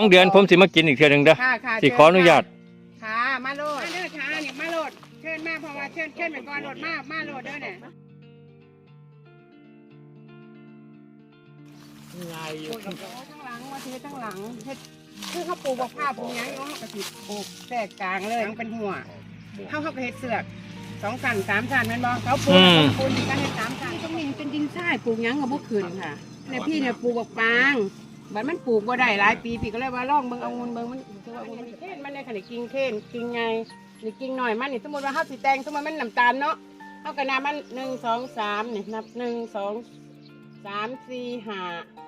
สองเดือนผมสิมากินอีกเทื่อหนึงเด้อค่ะค่ะสิขออนุญาตค่ะมาโหลดมาเด้อค่ะนี่มาโหลดเชิญมาเพราะว่าเชิญเชิญไปก่อนโหลดมามาโหลดเด้อเนี่ยง่ายอยู่โอ้ทั้งหลังมาทีทั้งหลังเฮ็ดคือเขาปลูกบอกผ้าปลูกหยังเนาะเขาก็สิปลูกแทรกกลางเลยมันเป็นหัวเขาเขาก็เฮ็ดเสือกสองสันสามสันแม่นบ่เขาปลูกอืมเขาปลูกกันเฮ็ดสามสันตรงนี้มันเป็นดินทรายปลูกหยังก็บ่ขึ้นค่ะเนี่ยพี่เนี่ยปลูกบอกปาง บัดมันปลูกบ่ได้หลายปีพี่ก็เลยว่าลองเบิ่งเอาเงินเบิ่งมันคือว่ามันเข่นมันได้ขนาดกิ่งเข่นกิ่งไงนี่กิ่งหน่อยมันนี่สมมุติว่าเฮาสิแต่งสมมุติมันน้ำตาลเนาะเฮาก็นับมันหนึ่งสองสามนี่นับหนึ่งสองสามสี่ห้า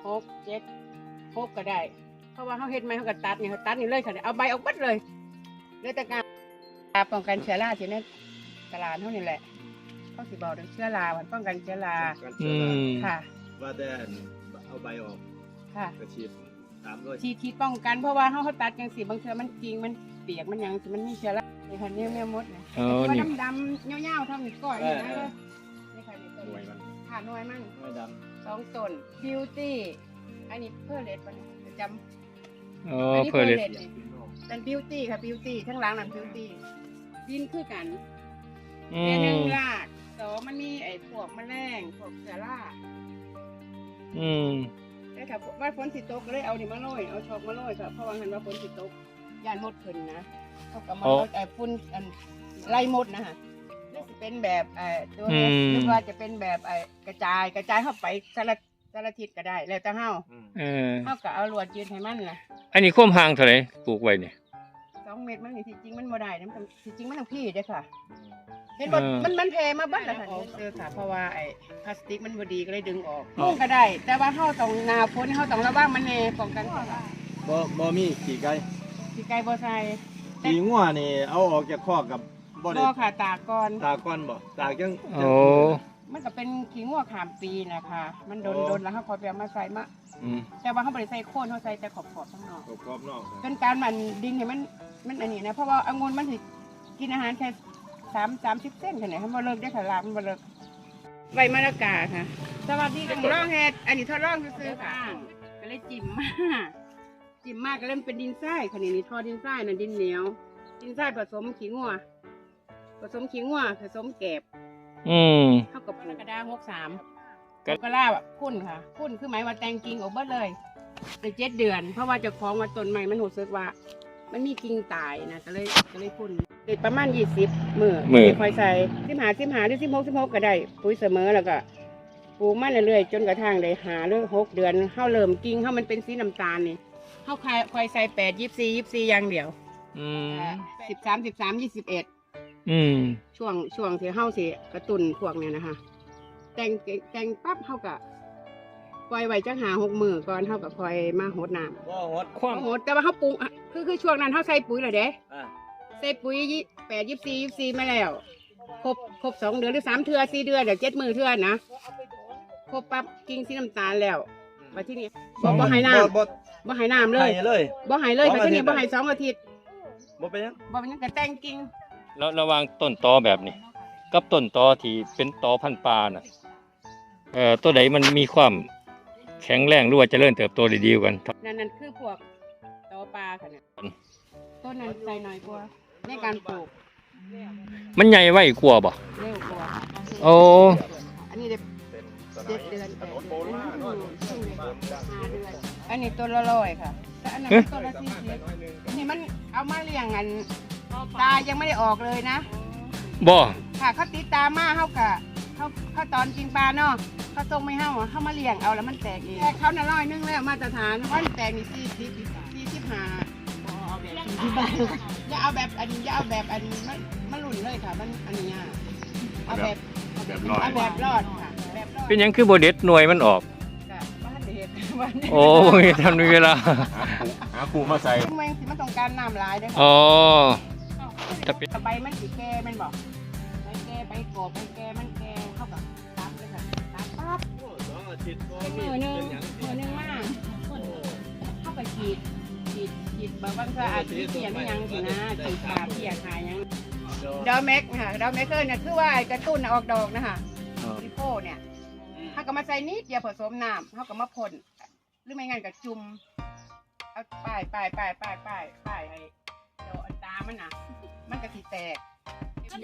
หกเจ็ดหกก็ได้ เพราะว่าเขาเฮ็ดไม้เขาก็ตัดนี่เขาตัดนี่เลยค่ะเอาใบออกหมดเลยเลยแต่การป้องกันเชื้อราที่ในตลาดเท่านี้แหละเขาสิบอกเรื่องเชื้อรามันป้องกันเชื้อราอืมค่ะ ว่าแต่เอาใบออก ค่ะ กระชีดตามด้วยชีทีป้องกันเพราะว่าเขาเขาตัดจังสีบางเทื่อมันจริงมันเปียกมันหยังสิมันมีเชื้อรานี่ค่ะเนี่ยแม่มดนะเออว่านี่ดำๆเงาๆเท่านี้ก้อยนี่นะเลยนี่ค่ะนี่ต้นหน่วยมันค่ะหน่วยมันหน่วยดสองต้นบิวตี้อันนี้เพื่อเลดมันประจำอ๋อเพื่อเลยดนี่เป็นบิวตี้ค่ะบิวตี้ทั้งหลังนั่นบิวตี้ดินคือกันอืแต่หนึ่งมรากสองมันมีไอ้พวกแมลงพวกเสือรา อืม แต่ค่ะว่าฝนสิตกก็เลยเอานี่มาโรยเอาชอกมาโรยค่ะเพราะว่าหันว่าฝนสิตกยานมดขึ้นนะเขาก็มาโรยไอ้ฝุ่นอันไล่มดนะฮะนี่สิเป็นแบบไอ้ตัวเล็กหรือว่าจะเป็นแบบไอ้กระจายกระจายเข้าไปสารสารทิศก็ได้ แล้วแต่เฮาำอืมเออเฮาก็เอาลวดยืนให้มันล่ะอันนี้ความห่างเท่าไหร่ปลูกไว้เนี่ยส องเม็ดมันนี่ที่จริงมันบ่ได้นะมันต้องที่จริงมันต้องพี่เด้อค่ะ เห็นบ่เออ มันมันแพงมาเบัดแล้วค่ะเจอค่ะเพราะว่าไอ้พลาสติกมันบ่ดีก็เลยดึงออกพุ่งก็ได้ แต่ว่าเฮาต้องหนาพ้นเฮาต้องระวังมันแน่ป้องกันค่ะบ่บ่มีขี่ไก่สิไก่บ่ใส่ขี่งัวนี่เอาออกจากคอกกับบ่ได้บ่ค่ะตากก่อนตากก้อนบ่ตากจังโอ้ มันก็เป็นขี้งัวขามปีนะคะมันโดนโดนแล้วเฮาค่อยไปเอามาใส่มาอืมแต่ว่าเฮาบ่ได้ใส่โคนเฮาใส่แต่ขอบๆข้างนอก กรอบๆนอกเป็นการมันดินให้มันมันอันนี้นะ เพราะว่าองุ่นมันสิกินอาหารแค่3 30เส้นแค่ไหนให้บ่เลิกได้ค่ะลามันบ่เลิกใบมะละกาค่ะ สวัสดีค่ะลองเฮ็ดอันนี้ทดลองซื้อๆค่ะก็เลยจิ้มมาจิ้มมากก็เริ่มเป็นดินทรายค่ะนี่นี่ทอดินทรายน่ะดินเหนียว ดินทรายผสมขี้งัวผสมขี้งัวผสมแกบ อืม เท่ากับปลูกกระดาษหกสามก็กระลาแบบคุ้นค่ะ คุ้นคือหมายว่าแตงกิ่งออกเบิดเลยในเจ็ดเดือน เพราะว่าเจะคล้าของว่าต้นใหม่มันหูสึกว่า มันมีกิ่งตายนะก็เลยก็เลยคุ้นเด็ดประมาณยี่สิบมือมื้อ ที่คอยใส่สิบหาสิบหาหรือสิบหกสิบหกก็ได้ปุ๋ยเสมอแล้วก็ปลูกมันเรื่อยๆจนกระทั่งได้หาเรื่องหกเดือนเข้าเริ่มกิ่งเข้ามันเป็นสีน้ำตาลนี่เข้าคอยคอยใส่แปดยี่สี่ยี่สี่อย่างเดียวอืมสิบสามสิบสามยี่สิบเอ็ด อืม ช่วงช่วงที่เฮาสิกระตุ้นพวกเนี้ยนะคะ แต่งแต่งปั๊บเฮาก็ปล่อยไว้จังหาหกมือก่อนเฮาก็คอยมาหดน้บ่ฮดความำหดแต่ว่าเฮาปรุงอะคือคือช่วงนั้นเฮาใส่ปุ๋ยแล้วเด้อ่าใส่ปุ๋ยยี่แปดยี่สี่ยี่สี่มาแล้วครบครบสองเดือนหรือสามเทื่อสี่เดือนเดี๋ยวเจ็ดมือเทื่อนะครบปั๊บกิ่งสีน้ำตาลแล้วมาที่นี่บ่บ่ให้น้บ่บ่ำบ่ให้น้ำเลย ให้เลยบ่ให้เลยสองมาที่นี่อาทิตย์บ่ให้สองอาทิตย์บ่เป็นหยังบ่เป็นหยังก็แต่งกิ่ง แล้วระหว่างต้นตอแบบนี้ กับต้นตอที่เป็นตอพันธุ์ปลาน่ะเอ่อตัวใดมันมีความแข็งแรงหรือว่าเจริญเติบโตได้ดีกว่ากันนั่นนั่นคือพวกตอปลาค่ะเนี่ยต้นนั้นใส่น้อยกว่าในการปลูกมันใหญ่ไว้กว่าบ่เร็วกว่าโอ้อันนี้เด็กเจ็ดเดือนแปดเดือนห้าเดือนอันนี้ตัวละร้อยค่ะแต่อันนั้นมันตัวละสี่สิบอันนี้มันเอามาเลี้ยงอัน ตายังไม่ได้ออกเลยนะ บ่ค่ะเขาติดตามมาเขากะเขาเขาตอนกินปลาเนาะเขาตรงไม่เฮาอะเขามาเลี้ยงเอาแล้วมันแตกเองแต่เขาน่ะร้อยนึงแล้วมาตรฐานว่าแตกนี่สี่สิบสี่สิบห้าอย่าเอาแบบอันนี้อย่าเอาแบบอันนี้มันมันหลุนเลยค่ะ มันอันนี้อะเอาแบบแบบรอดเอาแบบรอดค่ะแบบรอดเป็นหยังคือบ่เด็ดหน่วยมันออก จ้ะบ้านเด็ดบ้านเด็ดโอ้ยทำในเวลา หาครูมาใส่ทำไมสิมันต้องการน้ำหลายเด้ออ๋ค่ะ อ ถ้าเป็นใบมันสีแก่แมันบอกใบแก่ใบโกรธใบแก่มันแก่เข้ากับตับเลยค่ะตับปั๊บสองอาทิตย์ก็เป็นมีมือหนึ่งเป็นหยังมือหนึ่งมากเข้าไปฉีดฉีดฉีดแบบว่าก็อาจจะเปลี่ยนไม่ยังสินะฉีดขาเปียกหายังดอแม็กค่ะดอแม็กเกอร์เนี่ยคือว่าไอ้กระตุ้นออกดอกนะคะริโพเนี่ยเขาก็มาใส่นิดเดียวผสมน้ำเขาก็มาพ่นหรือไม่งั้นก็จุ่มเอาป้ายป้ายป้ายป้ายป้ายป้ายไอ้ แตก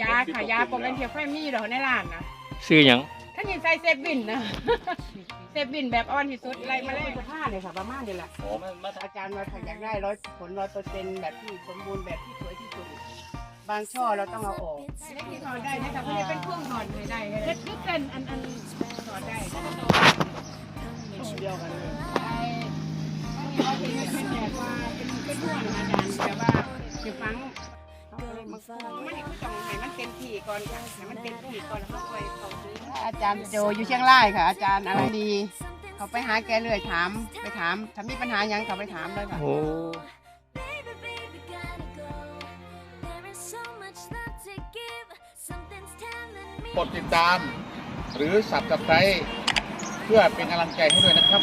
ยาค่ะยาป้องกันเทียบไฟมีดอกในร้านนะซื้อหยังท่านยินใส่เซฟบินนะ เซฟบินแบบอ่อนที่สุดไรมาเล่นผ้าเลยค่ะประมาณนี้แหละโอ้มันมาอาจารย์มาถ้าอยากได้ร้อยผลร้อยเปอร์เซ็นต์แบบที่สมบูรณ์แบบที่สวยที่สุด บางช่อเราต้องเอาออกเล็กที่ถอดได้นะคะไม่ได้เป็นเครื่องถอดเลยได้เลยเล็กนิดเป็นอันอันถอดได้เดียวกันเลยไอ้อันนี้ว่าเป็นเป็นแบบว่าเป็นเป็นห่วงอาจารย์แต่ว่าจะฟังเอาเลย มาคุมมันนี่คือต้องให้มันเต็มที่ก่อนค่ะให้มันเต็มที่ก่อนแล้วค่อยเขาซื้ออาจารย์โจอยู่เชียงรายค่ะ อาจารย์อะไรดี เขาไปหาแกเลยถาม ไปถามถ้ามีปัญหาหยังเขาไปถามเลยค่ะ โอ้ Baby, baby, gotta go. There is so much love to give. Something's telling me. กดติดตาม หรือสับสไครเพื่อเป็นกำลังใจให้ด้วยนะครับ